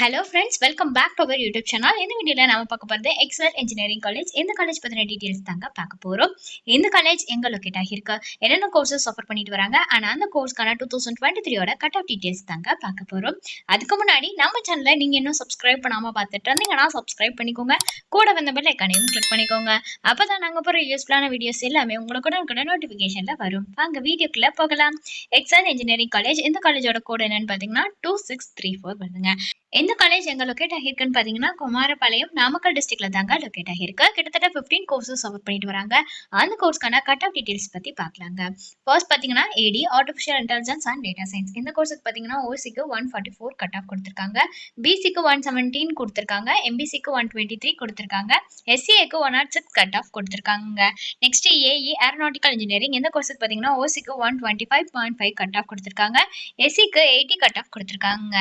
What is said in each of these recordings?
Hello friends welcome back to our YouTube channel இந்த வீடியோவில் நம்ம பார்க்க போகிறது எக்ஸல் இன்ஜினியரிங் காலேஜ் இந்த காலேஜ் பற்றின டீட்டெயில்ஸ் தாங்க பார்க்க போகிறோம் இந்த காலேஜ் எங்கே லொக்கேட் ஆகியிருக்கு? என்னென்ன கோர்சஸ் ஆஃபர் பண்ணிட்டு வராங்க? ஆனால் அந்த கோர்ஸ்க்கான டூ தௌசண்ட் டுவெண்ட்டி த்ரீயோட கட் ஆஃப் டீட்டெயில்ஸ் தாங்க பார்க்க போகிறோம் அதுக்கு முன்னாடி நம்ம சேனலை நீங்கள் இன்னும் சப்ஸ்கிரைப் பண்ணாமல் பார்த்துட்டு இருந்தீங்கன்னா சப்ஸ்கிரைப் பண்ணிக்கோங்க. கூட வந்த பெல் ஐக்கானையும் கிளிக் பண்ணிக்கோங்க. அப்போ தான் நாங்கள் போகிற யூஸ்ஃபுல்லான வீடியோஸ் எல்லாமே உங்களுக்கு கூட நோட்டிஃபிகேஷனில் வரும். வாங்க வீடியோக்குள்ளே போகலாம். எக்ஸல் இன்ஜினியரிங் காலேஜ் இந்த காலேஜோட கோட் என்னன்னு பார்த்தீங்கன்னா டூ சிக்ஸ் த்ரீ ஃபோர் வருதுங்க. எந்த காலேஜ் எங்க லொக்கேட் ஆகிருக்குன்னு பார்த்தீங்கன்னா குமாரபாளையம் நாமக்கல் டிஸ்ட்ரிக்ட்ல தாங்க லொக்கேட் ஆகிருக்கு கிட்டத்தட்ட ஃபிஃப்டீன் கோர்சஸ் ஆஃபர் பண்ணிட்டு வராங்க. அந்த கோர்ஸ்க்கான கட் ஆஃப் டீடைல்ஸ் பத்தி பார்க்கலாங்க ஃபர்ஸ்ட் பார்த்தீங்கன்னா AD artificial intelligence and data science இந்த கோர்ஸுக்கு பார்த்தீங்கன்னா ஓசிக்கு one forty four cut off கொடுத்துருக்காங்க. பிசிக்கு ஒன் செவன்டீன் கொடுத்துருக்காங்க. எம்பிசிக்கு ஒன் டுவெண்ட்டி த்ரீ கொடுத்துருக்காங்க. எஸ்சிஏக்கு one naught oh six cut off கொடுத்துருக்காங்க நெக்ஸ்ட் ஏஇ ஏரோநாட்டிக்கல் இன்ஜினியரிங் இந்த கோர்ஸுக்கு பார்த்தீங்கன்னா ஓசிக்கு one twenty five point five cut off கொடுத்துருக்காங்க. எஸ்சிக்கு எயிட்டி கட் ஆஃப் கொடுத்துருக்காங்க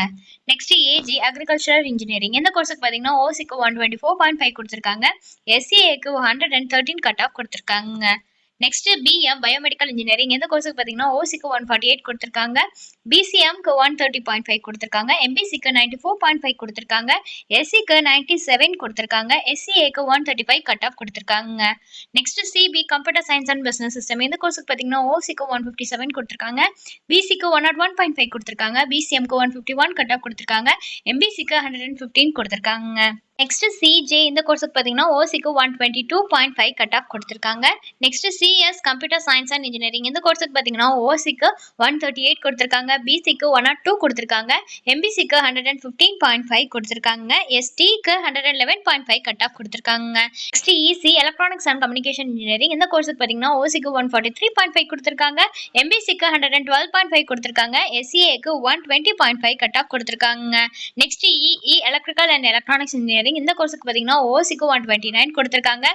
நெக்ஸ்ட் ஏஜி அக்ரிகல்ச்சரல் இன்ஜினியரிங் இந்த கோர்ஸுக்கு பார்த்தீங்கன்னா ஓசிக்கு one twenty four point five கொடுத்துருக்காங்க. எஸ்சிஏக்கு hundred and thirteen cut off கொடுத்துருக்காங்க. நெக்ஸ்ட் பிஎம் பயோமெடிக்கல் இன்ஜினியரிங் எந்த கோர்ஸுக்கு பார்த்தீங்கன்னா ஓசிக்கு ஒன் ஃபார்ட்டி எயிட் கொடுத்துருக்காங்க. பிசிஎம்க்கு ஒன் தேர்ட்டி பாயிண்ட் ஃபைவ் கொடுத்துருக்காங்க. எம்பிசிக்கு நைன்டி ஃபோர் பாயிண்ட் ஃபைவ் கொடுத்துருக்காங்க. எஸ்சிக்கு நைன்டி செவன் கொடுத்துருக்காங்க. எஸ்சிஏக்கு one thirty five cut off கொடுத்துருக்காங்க. Next CB computer science and business system இந்த கோர்ஸுக்கு பார்த்தீங்கன்னா ஓசிக்கு ஒன் ஃபிஃப்டி செவன் கொடுத்துருக்காங்க. பிசிக்கு one naught one point five கொடுத்துருக்காங்க. பிசிஎம்க்கு one fifty one cut off கொடுத்துருக்காங்க. எம்பிசிக்கு ஹண்ட்ரட் அண்ட் ஃபிஃப்டீன் கொடுத்துருக்காங்க. நெக்ஸ்ட் சிஜே இந்த கோர்ஸுக்கு பார்த்தீங்கன்னா ஓசிக்கு one twenty two point five cut off கொடுத்துருக்காங்க. Next CS computer science and engineering இந்த கோர்ஸுக்கு பார்த்தீங்கன்னா ஓசிக்கு ஒன் தேர்ட்டி எயிட் கொடுத்துருக்காங்க. பிசிக்கு ஒன் நாட் டூ கொடுத்துருக்காங்க. எம்பிசிக்கு hundred and fifteen point five கொடுத்துருக்காங்க. எஸ்டிக்கு hundred and eleven point five cut off கொடுத்துருக்காங்க. Next EC electronics and communication engineering இந்த கோர்ஸுக்கு பார்த்தீங்கன்னா ஓசிக்கு one forty three point five கொடுத்துருக்காங்க. எம்பிசிக்கு hundred and twelve point five கொடுத்துருக்காங்க. எஸ்சிஏக்கு one twenty point five cut off கொடுத்துருக்காங்க. Next EE electrical and electronics engineering இந்த கோர்ஸுக்கு பார்த்தீங்கன்னா ஓசிக்கு ஒன் டுவெண்ட்டி நைன் கொடுத்துருக்காங்க.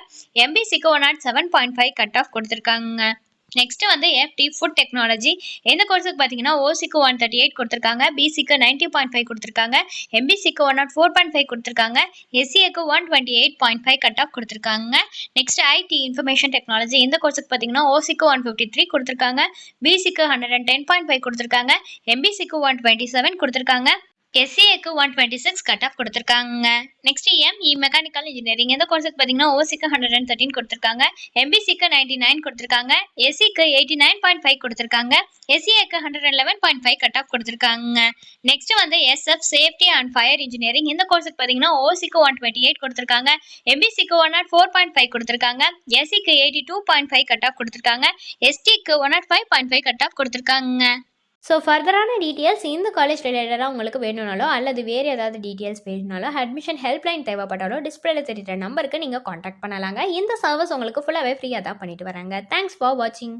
எம்பிசிக்கு one naught seven point five cut off கொடுத்துருக்காங்க. Next வந்து எஃப்டி ஃபுட் டெக்னாலஜி எந்த கோர்ஸுக்கு பார்த்தீங்கன்னா ஓசிக்கு ஒன் தேர்ட்டி எயிட் கொடுத்துருக்காங்க. பிசிக்கு நைன்ட்டி பாயிண்ட் ஃபைவ் கொடுத்துருக்காங்க. எம்பிசிக்கு one naught four point five கொடுத்துருக்காங்க. எஸ்சிஏக்கு one twenty eight point five cut off கொடுத்துருக்காங்க. நெக்ஸ்ட் ஐடி இன்ஃபர்மேஷன் டெக்னாலஜி இந்த கோர்ஸுக்கு பார்த்தீங்கன்னா ஓசிக்கு ஒன் ஃபிஃப்டி த்ரீ கொடுத்துருக்காங்க. பிசிக்கு hundred and ten point five கொடுத்துருக்காங்க. எம்பிசிக்கு ஒன் டுவெண்ட்டி செவன் கொடுத்துருக்காங்க. எஸ்சிஏக்கு one twenty six cut off கொடுத்துருக்காங்க. நெக்ஸ்ட் எம்இ மெக்கானிக்கல் இன்ஜினியரிங் இந்த கோர்ஸுக்கு பார்த்தீங்கன்னா ஓசிக்கு ஹண்ட்ரட் அண்ட் தேர்ட்டின் கொடுத்துருக்காங்க. எம்பிசிக்கு நைன்டி நைன் கொடுத்துருக்காங்க. எஸ்சிக்கு எயிட்டி நைன் பாயிண்ட் ஃபைவ் கொடுத்துருக்காங்க. எஸ்சிஏக்கு hundred and eleven point five cut off கொடுத்துருக்காங்க. நெக்ஸ்ட் வந்து SF safety and fire engineering இந்த கோர்ஸுக்கு பார்த்தீங்கன்னா ஓசிக்கு ஒன் டுவெண்ட்டி எயிட் கொடுத்துருக்காங்க. எம்பிசிக்கு one naught four point five கொடுத்துருக்காங்க. எஸ்சிக்கு eighty two point five cut off கொடுத்துருக்காங்க. எஸ்டிக்கு one naught five point five cut off கொடுத்துருக்காங்க. ஸோ ஃபர்தரான டீட்டெயில்ஸ் இந்த காலேஜ் ரிலேட்டடாக உங்களுக்கு வேணும்னாலோ அல்லது வேறு ஏதாவது டீட்டெயில்ஸ் வேணும்னாலோ அட்மிஷன் ஹெல்ப்லைன் தேவைப்பட்டாலோ டிஸ்பிளேல தெரிகிற நம்பருக்கு நீங்கள் காண்டாக்ட் பண்ணலாங்க. இந்த சர்வீஸ் உங்களுக்கு ஃபுல்லாகவே ஃப்ரீயாக தான் பண்ணிட்டு வராங்க. தேங்க்ஸ் ஃபார் வாட்சிங்